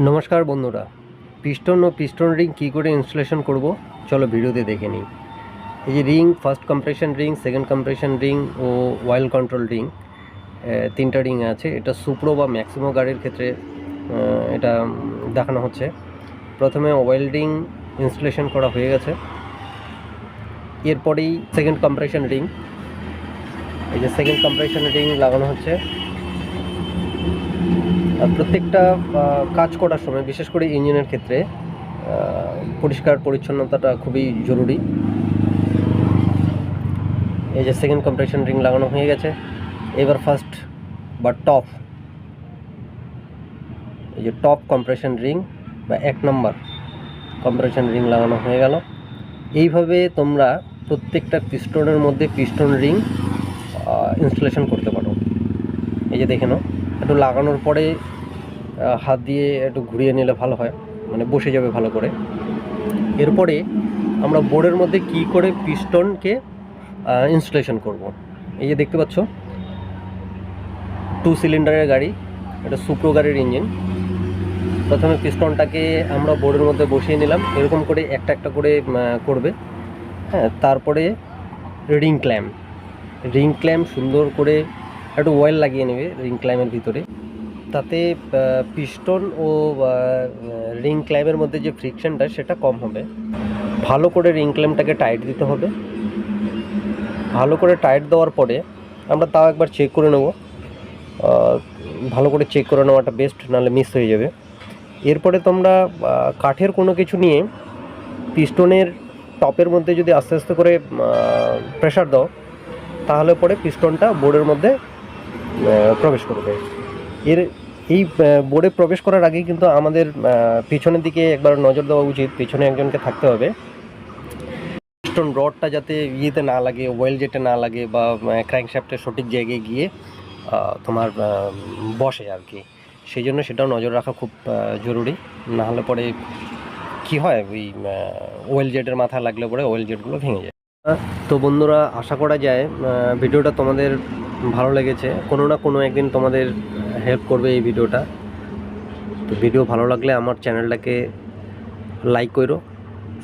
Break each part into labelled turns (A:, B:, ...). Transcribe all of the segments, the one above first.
A: নমস্কার বন্ধুরা, পিস্টন ও পিস্টন রিং কী করে ইনস্টলেশন করব? চলো ভিডিওতে দেখে নিই। এই যে ring, first compression ring, second compression ring ও ওয়াইল কন্ট্রোল রিং তিনটা রিং আছে। এটা সুপ্রো বা ম্যাক্সিমো গাড়ির ক্ষেত্রে এটা দেখানো হচ্ছে। প্রথমে ওয়েল রিং ইনস্টলেশন করা হয়ে গেছে। এরপরেই সেকেন্ড কম্প্রেশন রিং। এই যে সেকেন্ড কম্প্রেশন রিং লাগানো হচ্ছে। প্রত্যেকটা কাজ করার সময়, বিশেষ করে ইঞ্জিনের ক্ষেত্রে পরিষ্কার পরিচ্ছন্নতাটা খুবই জরুরি। এই যে সেকেন্ড কম্প্রেশন রিং লাগানো হয়ে গেছে। এবার ফার্স্ট বা টপ এই যে টপ কম্প্রেশন রিং বা এক নম্বর কম্প্রেশন রিং লাগানো হয়ে গেল। এইভাবে তোমরা প্রত্যেকটা পিস্টনের মধ্যে পিস্টন রিং ইনস্টলেশন করতে পারো। এই যে দেখে নাও। একটু লাগানোর পরে হাত দিয়ে একটু ঘুরিয়ে নিলে ভালো হয় মানে বসে যাবে ভালো করে। এরপরে আমরা বোর্ডের মধ্যে কি করে পিস্টনকে ইনস্টলেশন করব। এই যে দেখতে পাচ্ছ টু সিলিন্ডারের গাড়ি, এটা সুপ্রো গাড়ির ইঞ্জিন প্রথমে পিস্টনটাকে আমরা বোর্ডের মধ্যে বসিয়ে নিলাম, এরকম করে একটা একটা করে করবে। হ্যাঁ তারপরে রিং ক্ল্যাম্প রিং ক্ল্যাম্প সুন্দর করে একটু অয়েল লাগিয়ে নেবে রিং ক্লাইমের ভিতরে। তাতে পিস্টন ও রিং ক্লাইমের মধ্যে যে ফ্রিকশনটা সেটা কম হবে। ভালো করে রিং ক্লাইমটাকে টাইট দিতে হবে। ভালো করে টাইট দেওয়ার পরে আমরা তাও একবার চেক করে নেব। ভালো করে চেক করে নেওয়াটা বেস্ট নাহলে মিস হয়ে যাবে। এরপরে তোমরা কাঠের কোনো কিছু নিয়ে পিস্টনের টপের মধ্যে যদি আস্তে আস্তে করে প্রেশার দাও, তাহলে পরে পিস্টনটা বোর্ডের মধ্যে প্রবেশ করবে। এর এই বোর্ডে প্রবেশ করার আগে কিন্তু আমাদের পিছনের দিকে একবার নজর দেওয়া উচিত, পিছনে একজনকে থাকতে হবে। পিস্টন রডটা যাতে ইয়েতে না লাগে ওয়েল জেটে না লাগে বা ক্র্যাঙ্কশ্যাফটের সঠিক জায়গায় গিয়ে তোমার বসে আর কি। সেই জন্য সেটাও নজর রাখা খুব জরুরি। না হলে পরে কি হয়, ওই ওয়েল জেটের মাথা লাগলে পরে ওয়েল জেটগুলো ভেঙে যায়। তো বন্ধুরা, আশা করা যায় ভিডিওটা তোমাদের ভালো লেগেছে। কোনো না কোনো একদিন তোমাদের হেল্প করবে এই ভিডিওটা। তো ভিডিও ভালো লাগলে আমার চ্যানেলটাকে লাইক করো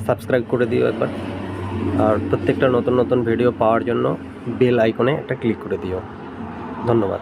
A: সাবস্ক্রাইব করে দিও একবার। আর প্রত্যেকটা নতুন নতুন ভিডিও পাওয়ার জন্য বেল আইকনে একটা ক্লিক করে দিও। ধন্যবাদ।